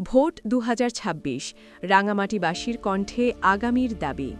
Vote দু রাঙামাটিবাসীর কণ্ঠে আগামীর দাবি।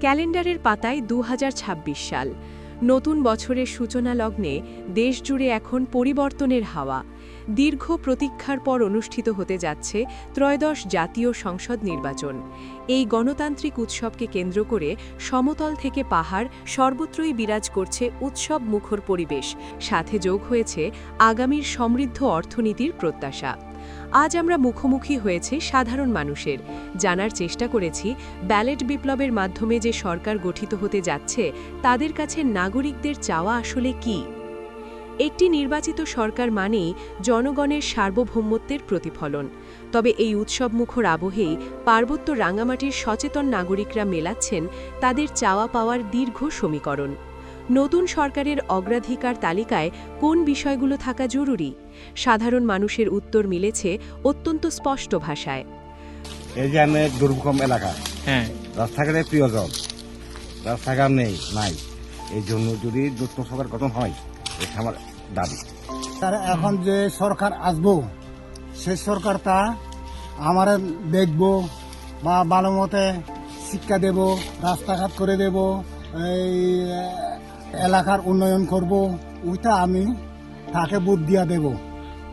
ক্যালেন্ডারের পাতায় দু হাজার ছাব্বিশ সাল। নতুন বছরের সূচনা লগ্নে দেশজুড়ে এখন পরিবর্তনের হাওয়া। দীর্ঘ প্রতীক্ষার পর অনুষ্ঠিত হতে যাচ্ছে ত্রয়োদশ জাতীয় সংসদ নির্বাচন। এই গণতান্ত্রিক উৎসবকে কেন্দ্র করে সমতল থেকে পাহাড় সর্বত্রই বিরাজ করছে উৎসব মুখর পরিবেশ। সাথে যোগ হয়েছে আগামীর সমৃদ্ধ অর্থনীতির প্রত্যাশা। আজ আমরা মুখোমুখি হয়েছে সাধারণ মানুষের। জানার চেষ্টা করেছি, ব্যালেট বিপ্লবের মাধ্যমে যে সরকার গঠিত হতে যাচ্ছে, তাদের কাছে নাগরিকদের চাওয়া আসলে কি? একটি নির্বাচিত সরকার মানেই জনগণের সার্বভৌমত্বের প্রতিফলন। তবে এই উৎসবমুখর আবহেই পার্বত্য রাঙামাটির সচেতন নাগরিকরা মেলাচ্ছেন তাদের চাওয়া পাওয়ার দীর্ঘ সমীকরণ। নতুন সরকারের অগ্রাধিকার তালিকায় কোন বিষয়গুলো থাকা জরুরি? সাধারণ মানুষের উত্তর মিলেছে অত্যন্ত স্পষ্ট ভাষায়। এই যে আমি দুর্গম এলাকা। হ্যাঁ। রাস্তাঘাটের প্রিয়জন। রাস্তাঘাট নেই নাই। এই জন্য যদি নতুন সরকার গঠন হয় এটা আমার দাবি। তার এখন যে সরকার আসব সে সরকারটা আমার দেখব বা ভালো মতে শিক্ষা দেব রাস্তাঘাট করে দেব এই এলাকার উন্নয়ন করব ওইটা আমি তাকে বুদ্ধ দিয়া দেব।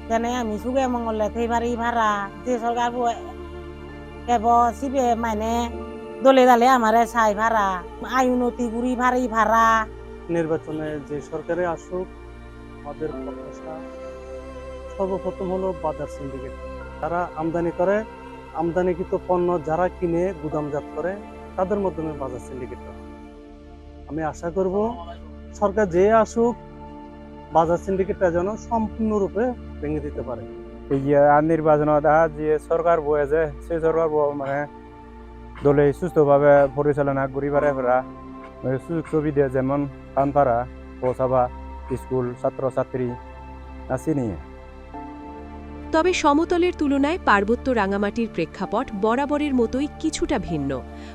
তেনে আমি সুগে মঙ্গলে থৈবারি ভাড়া যে সরকার কেব সিবে মানে দলে দালে আমারে সাই ভাড়া আই উন্নতি গুড়ি ভাড়ি ভাড়া। নির্বাচনে যে সরকারে আসুক আমাদের প্রত্যাশা সর্বপ্রথম হলো বাজার সিন্ডিকেট যারা আমদানি করে আমদানিকৃত পণ্য যারা কিনে গুদামজাত করে তাদের মাধ্যমে বাজার সিন্ডিকেট আমি আশা করব সরকার যে আসুক, বাজার সিন্ডিকেটটা যেন সম্পূর্ণরূপে ভেঙে দিতে পারে। আর নির্বাচনত আহ যে সরকার বয়ে যে, সেই সরকার মানে দলে সুস্থভাবে পরিচালনা করি পারে মানে সুযোগ সুবিধা যেমন পানপাড়া পৌঁছাবা স্কুল ছাত্র ছাত্রী আছে নিয়ে। তবে সমতলের তুলনায় পার্বত্য রাঙামাটির প্রেক্ষাপট বরাবরের মতোই কিছুটা ভিন্ন।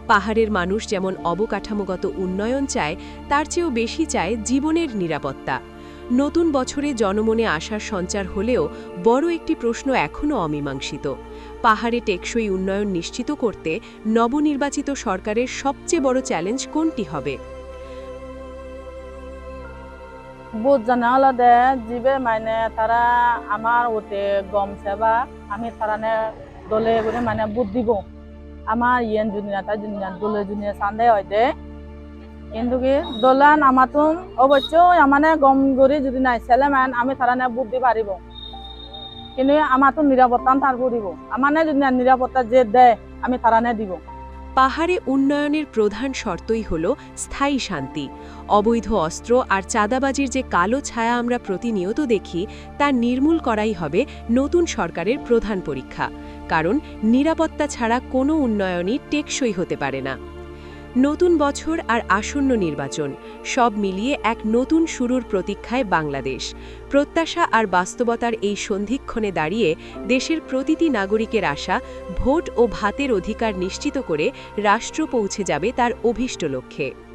পাহাড়ের মানুষ যেমন অবকাঠামোগত উন্নয়ন চায়, তার চেয়েও বেশি চায় জীবনের নিরাপত্তা। নতুন বছরে জনমনে আশার সঞ্চার হলেও বড় একটি প্রশ্ন এখনও অমীমাংসিত। পাহাড়ে টেকসই উন্নয়ন নিশ্চিত করতে নবনির্বাচিত সরকারের সবচেয়ে বড় চ্যালেঞ্জ কোনটি হবে? বুধ জানা আলাদা জিবে মানে তারা আমার ওতে গম সেবা, আমি তারানে দলে করে মানে বুধ দিব। আমার ইয়েন জুনিয়া তাই জুনিয়া দলে জুনিয়া সান্দে হয় দে। কিন্তু কি দলান আমাতুন, অবশ্যই আমানে গম গড়ি যদি নাই, ছেলে মান আমি তারানে বুধ দি পারিব কিন্তু আমাতো নিরাপত্তা তার দিব। আমানে যদি নিরাপত্তা যে দেয় আমি তারানে দিব। পাহাড়ে উন্নয়নের প্রধান শর্তই হল স্থায়ী শান্তি। অবৈধ অস্ত্র আর চাঁদাবাজির যে কালো ছায়া আমরা প্রতিনিয়ত দেখি, তা নির্মূল করাই হবে নতুন সরকারের প্রধান পরীক্ষা। কারণ নিরাপত্তা ছাড়া কোনো উন্নয়নই টেকসই হতে পারে না। নতুন বছর আর আসন্ন নির্বাচন, সব মিলিয়ে এক নতুন শুরুর প্রতীক্ষায় বাংলাদেশ। প্রত্যাশা আর বাস্তবতার এই সন্ধিক্ষণে দাঁড়িয়ে দেশের প্রতিটি নাগরিকের আশা, ভোট ও ভাতের অধিকার নিশ্চিত করে রাষ্ট্র পৌঁছে যাবে তার অভীষ্ট লক্ষ্যে।